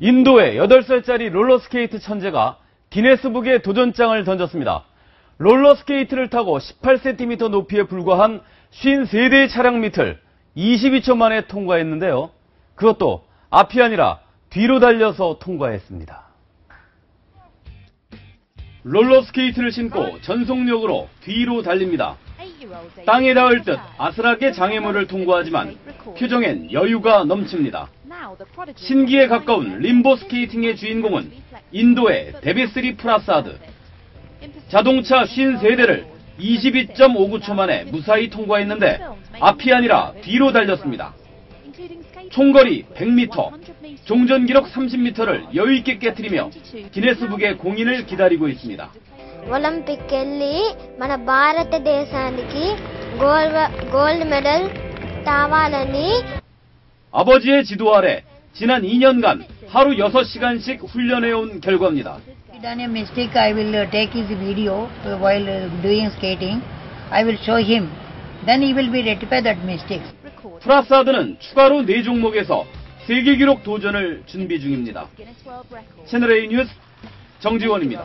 인도의 8살짜리 롤러스케이트 천재가 기네스북에 도전장을 던졌습니다. 롤러스케이트를 타고 18cm 높이에 불과한 53대의 차량 밑을 22초 만에 통과했는데요. 그것도 앞이 아니라 뒤로 달려서 통과했습니다. 롤러스케이트를 신고 전속력으로 뒤로 달립니다. 땅에 닿을 듯 아슬하게 장애물을 통과하지만 표정엔 여유가 넘칩니다. 신기에 가까운 림보 스케이팅의 주인공은 인도의 데비스리 프라사드. 자동차 53대를 22.59초 만에 무사히 통과했는데 앞이 아니라 뒤로 달렸습니다. 총거리 100m, 종전 기록 30m를 여유있게 깨뜨리며 기네스북의 공인을 기다리고 있습니다. ఒలింపిక్ వెళ్ళి మన భారతదేశానికి గోల్డ్ గోల్డ్ మెడల్ తావాలని 아버지의 지도 아래 지난 2년간 하루 6시간씩 훈련해온 결과입니다. he done a mistake, I will uh, take his video uh, while uh, doing skating. I will show him. Then he will be rectify that mistake. 프라사드는 추가로 4종목에서 세계 기록 도전을 준비 중입니다. 채널A 뉴스 정지원입니다.